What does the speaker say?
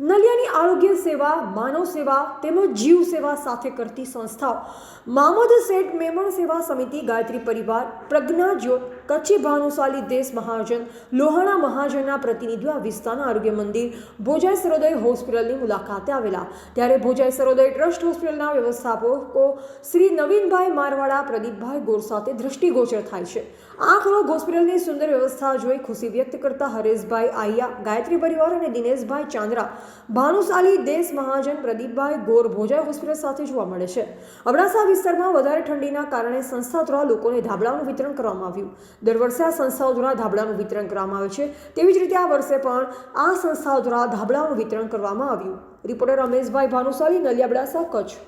નલિયાની આરોગ્ય સેવા, માનવ સેવા તેમજ જીવ સેવા સાથે કરતી સંસ્થાઓ. મામદ શેઠ મેમણ સેવા સમિતિ ગાયત્રી પરિવાર, પ્રજ્ઞા જ્યોત કચ્છી ભાનુશાલી દેશ મહાજન લોહાણા મહાજનના પ્રતિનિધિઓ આ વિસ્તારના આરોગ્ય મંદિર ભોજાઈ સરોદય હોસ્પિટલની મુલાકાતે આવેલા. ત્યારે ભોજાઈ સરોદય ટ્રસ્ટ હોસ્પિટલના વ્યવસ્થાપકો શ્રી નવીનભાઈ મારવાડા, પ્રદીપભાઈ ગોર સાથે દ્રષ્ટિગોચર થાય છે. રોગ હોસ્પિટલની સુંદર વ્યવસ્થા જોઈ ખુશી વ્યક્ત કરતા હરેશભાઈ આહિયા, ગાયત્રી પરિવાર અને દિનેશભાઈ ચાંદ્રા, ભાનુશાલી દેશ મહાજન પ્રદીપભાઈ ગોર ભોજાઈ હોસ્પિટલ સાથે જોવા મળે છે. અબડાસા વિસ્તારમાં વધારે ઠંડીના કારણે સંસ્થા દ્વારા લોકોને ધાબળાનું વિતરણ કરવામાં આવ્યું. દર વર્ષે આ સંસ્થાઓ દ્વારા ધાબળાનું વિતરણ કરવામાં આવે છે. તેવી જ રીતે આ વર્ષે પણ આ સંસ્થાઓ દ્વારા ધાબળાનું વિતરણ કરવામાં આવ્યું. રિપોર્ટર રમેશભાઈ ભાનુશાલી નલિયા અબડાસા કચ્છ.